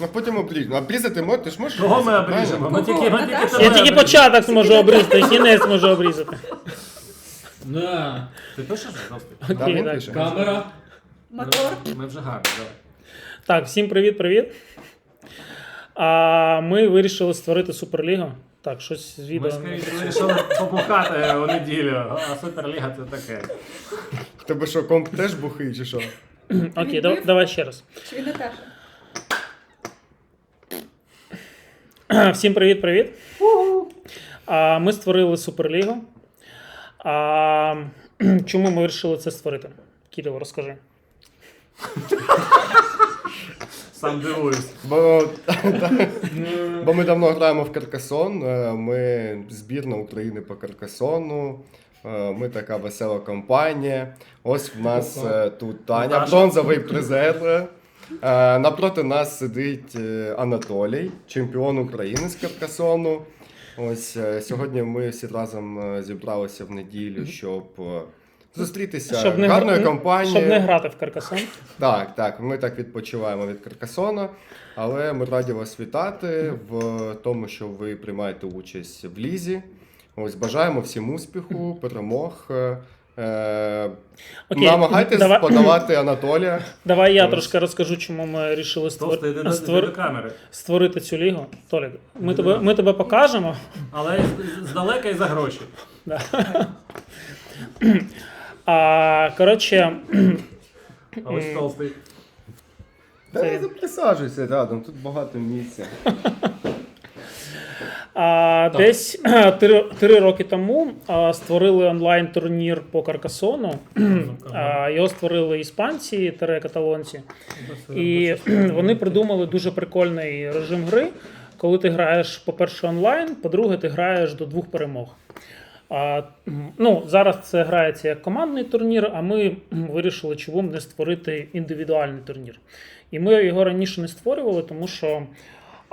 Ну потім обріжемо. Обрізати можеш, ти ж можеш. Кого ми обрізати, обріжемо? правильно? Ми тільки, ми тільки тебе Я тільки обріжемо. початок зможу обрізати, кінець зможу обрізати. На, Ти пишеш? Завжди? Да, Окей, він так. пише. камера. Мотор. Ми вже гарні, давай. Так, всім привіт-привіт. А ми вирішили створити Суперлігу. Так, щось з Ми відео. скоріше вирішили побухати у неділю, а Суперліга це таке. В Тебе що, комп теж бухий чи що? Окей, да- давай ще раз. Чи Наташа? Всім привіт-привіт. А, Ми створили Суперлігу. А, чому ми вирішили це створити? Кирило, розкажи. Сам дивуюсь. Бо, бо ми давно граємо в Каркасон. е, Ми збірна України по Каркасону. е, Ми така весела компанія. Ось в нас е, тут Таня, бронзовий призер. Е, Напроти нас сидить е, Анатолій, чемпіон України з Каркасону. Ось е, сьогодні ми всі разом зібралися в неділю, щоб зустрітися не, гарною гра- компанією. щоб не грати в Каркасон. Так, так, ми так відпочиваємо від Каркасона, але ми раді вас вітати в тому, що ви приймаєте участь в лізі. Ось бажаємо всім успіху, перемог. Е, Окей, намагайтесь давай- подавати Анатолія. Давай я Ось. трошки розкажу, чому ми вирішили Товстий, йди створ... до, створ... йди до камери. створити цю лігу. Толік, ми тебе, ми тебе покажемо. Але з- здалека і за гроші. Да. А, коротше, А ось толстий. Та присаджуйся рядом, тут багато місця. а, десь три, три роки тому а, створили онлайн-турнір по Каркасону. А, його створили іспанці, каталонці. І вони придумали дуже прикольний режим гри, коли ти граєш, по-перше, онлайн, по-друге, ти граєш до двох перемог. А, ну, зараз це грається як командний турнір, а ми вирішили, чому б не створити індивідуальний турнір. І ми його раніше не створювали, тому що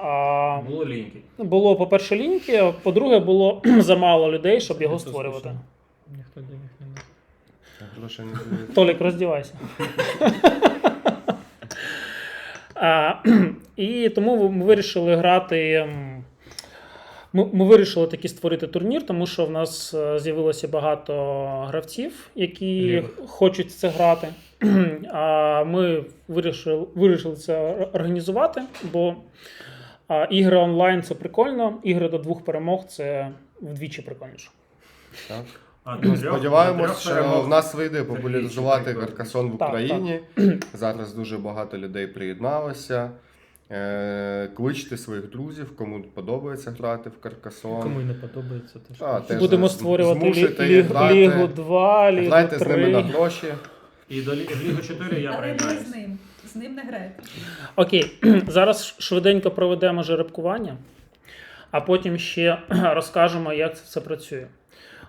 а, Було ліньки. було, по-перше, ліньки, по-друге, було замало людей, щоб його Ніхто створювати. слушає. Ніхто денег не має. Грошей не буде. Толік, роздівайся. а, і тому ми вирішили грати. ем, Ми, ми вирішили таки створити турнір, тому що в нас е, з'явилося багато гравців, які Лівих. хочуть це грати. А ми вирішили, вирішили це організувати, бо а, ігри онлайн це прикольно, ігри до двох перемог це вдвічі прикольніше. Так. А, Сподіваємось, що в нас вийде популяризувати Каркасон в Так, Україні. Зараз дуже багато людей приєдналося. Е, Кличте своїх друзів, кому подобається грати в Каркасон. Кому й не подобається, теж. А, теж Будемо створювати лі- грати. Лігу 2, Лігу Грайте з ними на гроші. І до Лі- в Лігу 4 я приєднаюсь. З ним. Не грайте. Окей, зараз швиденько проведемо жеребкування, а потім ще розкажемо, як це все працює.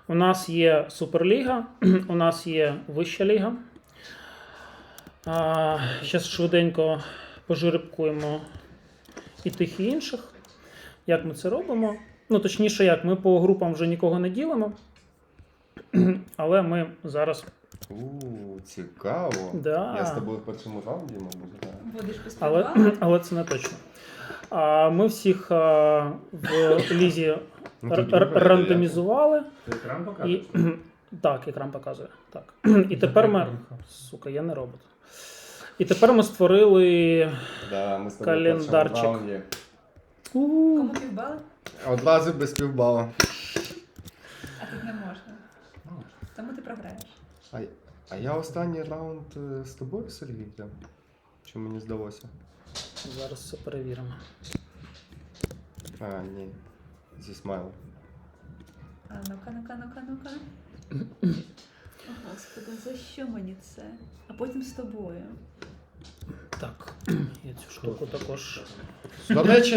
У нас є Суперліга, у нас є Вища ліга. Зараз швиденько пожеребкуємо і тих, і інших. Як ми це робимо? Ну, точніше, як, ми по групам вже нікого не ділимо. Але ми зараз. У, цікаво. Да. Я з тобою в першому раунді, мабуть, граю. Будеш Але, але це не точно. А, ми всіх а, в лізі Ну, р- р- рандомізували. Екран І, покажеш? так, екран показує. Так. І тепер ми. Сука, я не робот. І тепер ми створили. Да, ми з тобою в Календарчик. Кому півбали? Одразу без півбала. А тут не можна. Тому ти програєш. А, а я останній раунд е, з тобою, Сергій, взяв? Чи мені здалося? Зараз все перевіримо. А, ні. Зі смайлом. А ну-ка, ну-ка, ну-ка, ну-ка. О, Господи, за що мені це? А потім з тобою. Так, я цю штуку також. До речі,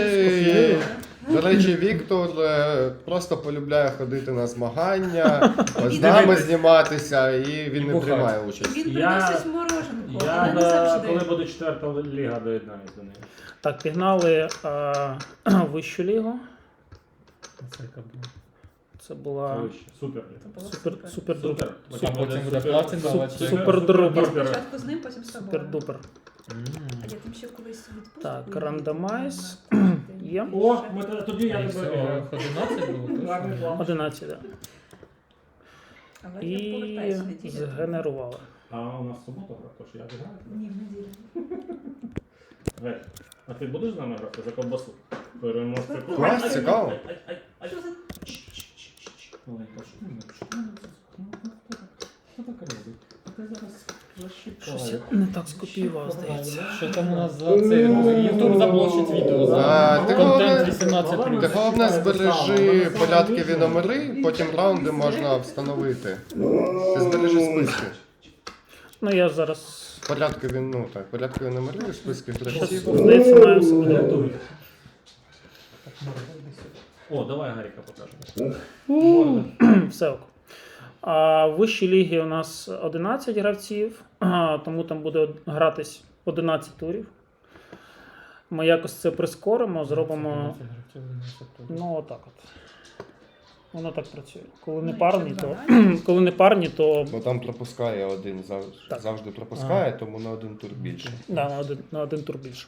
до речі, Віктор е, просто полюбляє ходити на змагання, з нами дивитись. зніматися, і він І не бухати. приймає участь. Він Я- приносить мороженку, Я, але не до- завжди. коли буде четверта ліга, доєднаюсь до неї. Так, пігнали вищу лігу. Це яка була. Це була Супер. Супер, супер. дупер. А потім буде Супер. Супер. Спочатку з ним, потім з тобою. Супер дупер. А я там ще колись відпустку. Так, рандомайз. Є. О, ми тоді- я тебе. 11 було? Гарний точно? план. 11, так. Але я І повертаюся неділю. згенерували. А у нас субота гра, тож я граю. Ні, в неділю. Гей, а ти будеш з нами грати за ковбасу? Переможця. Клас, цікаво. Що за Маленька, що ти робиш? Ну, Хто так робить? А ти зараз Щось я не так скопіював, здається. Що там у нас за цей? Ютуб заблочить відео А, за ти контент головне- 18 Ти головне збережи порядкові номери, потім раунди можна встановити. Ти збережи списки. Ну я зараз. Порядкові, ну так, порядкові номери, списки гравців. Здається, маю. Готуй. О, давай Гаріка покажемо. Все ок. А в вищій лігі у нас 11 гравців, тому там буде гратись 11 турів. Ми якось це прискоримо, зробимо. Ну, отак от. Воно так працює. Коли не Ну, парні, то коли не парні, то Бо там пропускає один, завжди, Так. завжди пропускає, тому на один тур більше. да, на, один, на один тур більше.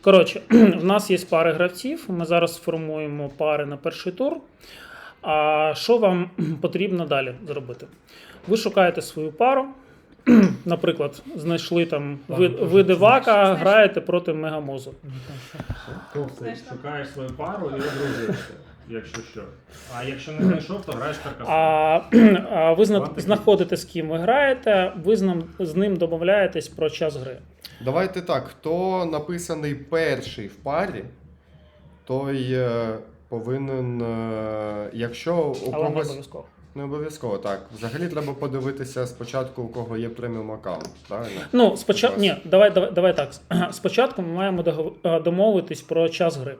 Коротше, в нас є пари гравців. Ми зараз сформуємо пари на перший тур. А що вам потрібно далі зробити? Ви шукаєте свою пару. Наприклад, знайшли там ви- види вака, граєте проти мегамозу. Знаєш, там- шукаєш свою пару і одружуєшся, якщо що. А якщо не знайшов, то граєш каркасон. А, а ви зна- знаходите, з ким ви граєте, ви з ним, з ним домовляєтесь про час гри. Давайте так, хто написаний перший в парі, той е, повинен, е, якщо у Але не обов'язково. Не обов'язково, так. Взагалі треба подивитися спочатку, у кого є преміум аккаунт, правильно? Ну, спочатку. Ні, давай, давай, давай так. Спочатку ми маємо е, домовитись про час гри.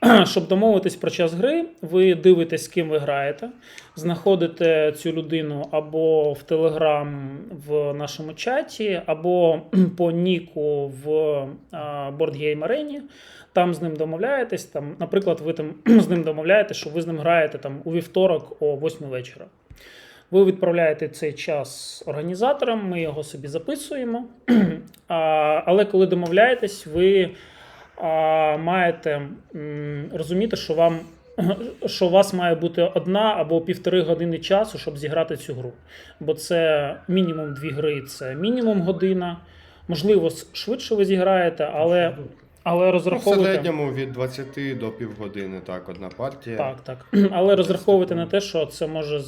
Щоб домовитись про час гри, ви дивитесь, з ким ви граєте, знаходите цю людину або в Телеграм в нашому чаті, або по Ніку в Boardgame Arena. Там з ним домовляєтесь. Там, наприклад, ви там з ним домовляєте, що ви з ним граєте там у вівторок о 8 вечора. Ви відправляєте цей час організаторам, ми його собі записуємо. Але коли домовляєтесь, ви маєте розуміти, що вам. Що у вас має бути одна або півтори години часу, щоб зіграти цю гру. Бо це мінімум дві гри, це мінімум година. Можливо, швидше ви зіграєте, але, але Ну, в середньому від 20 до півгодини, так, одна партія. Так, так. Але розраховуйте на те, що це може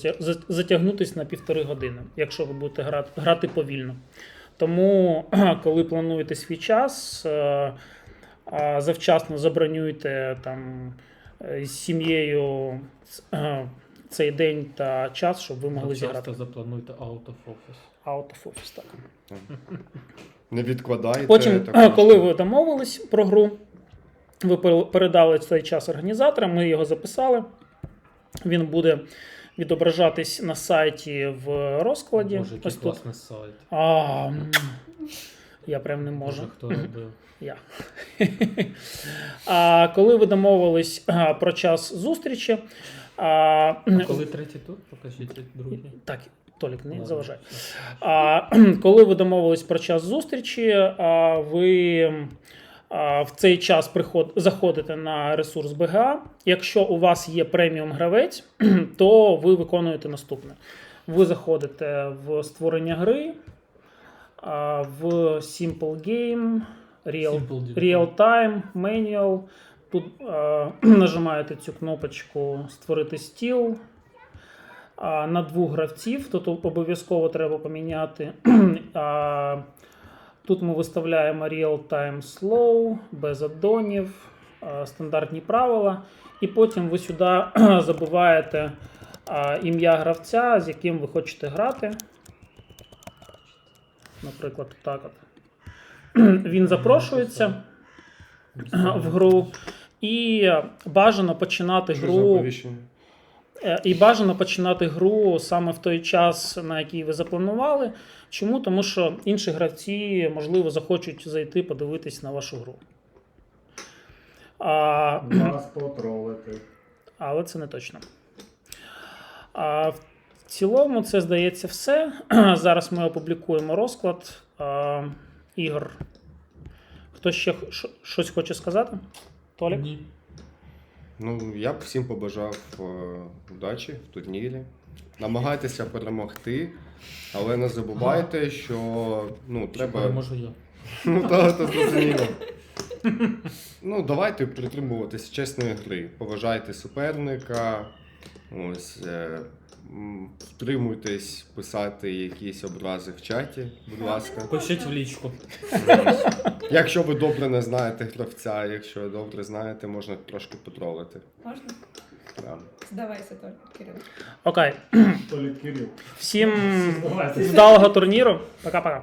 затягнутися на півтори години, якщо ви будете грати, грати повільно. Тому, коли плануєте свій час, е, завчасно забронюйте там е, з сім'єю е, цей день та час, щоб ви могли зіграти. Часто заплануйте out of office. Out of office, так. Не відкладайте. Потім, е, коли ви домовились про гру, ви передали цей час організаторам, ми його записали. Він буде відображатись на сайті в розкладі. Боже, який Ось тут. класний сайт. А, я прям не можу. Боже, хто робив? Я. А коли ви домовились а, про час зустрічі, а, А коли третій тур? Покажіть другий. так, Толік, не заважай. А, коли ви домовились про час зустрічі, а, ви в цей час приход, заходите на ресурс БГА. Якщо у вас є преміум гравець, то ви виконуєте наступне. Ви заходите в створення гри, в Simple Game, Real, Simple Real Time, Manual. Тут а, нажимаєте цю кнопочку Створити стіл. А, на двох гравців. Тут обов'язково треба поміняти. А, Тут ми виставляємо Real Time Slow, без аддонів, а, стандартні правила. І потім ви сюди забиваєте а, ім'я гравця, з яким ви хочете грати. Наприклад, так от. Він запрошується в гру. І бажано починати Що гру. Е, І бажано починати гру саме в той час, на який ви запланували. Чому? Тому що інші гравці, можливо, захочуть зайти подивитись на вашу гру. А, Вас потролити. але це не точно. А в цілому, це здається все. Зараз ми опублікуємо розклад а, ігор. Хто ще щось хоче сказати? Толік? Ні. Ну, я б всім побажав е, удачі в турнірі. Намагайтеся перемогти, але не забувайте, що ну, треба. Переможу я. Ну, то, то зрозуміло. Ну, давайте притримуватись чесної гри. Поважайте суперника. Ось, е, втримуйтесь писати якісь образи в чаті, будь ласка. Пишіть в лічку. Якщо ви добре не знаєте гравця, якщо добре знаєте, можна трошки потролити. Можна? Да. Здавайся, Толь, Кирил. Окей. Толік Кирил. Всім вдалого турніру. Пока-пока.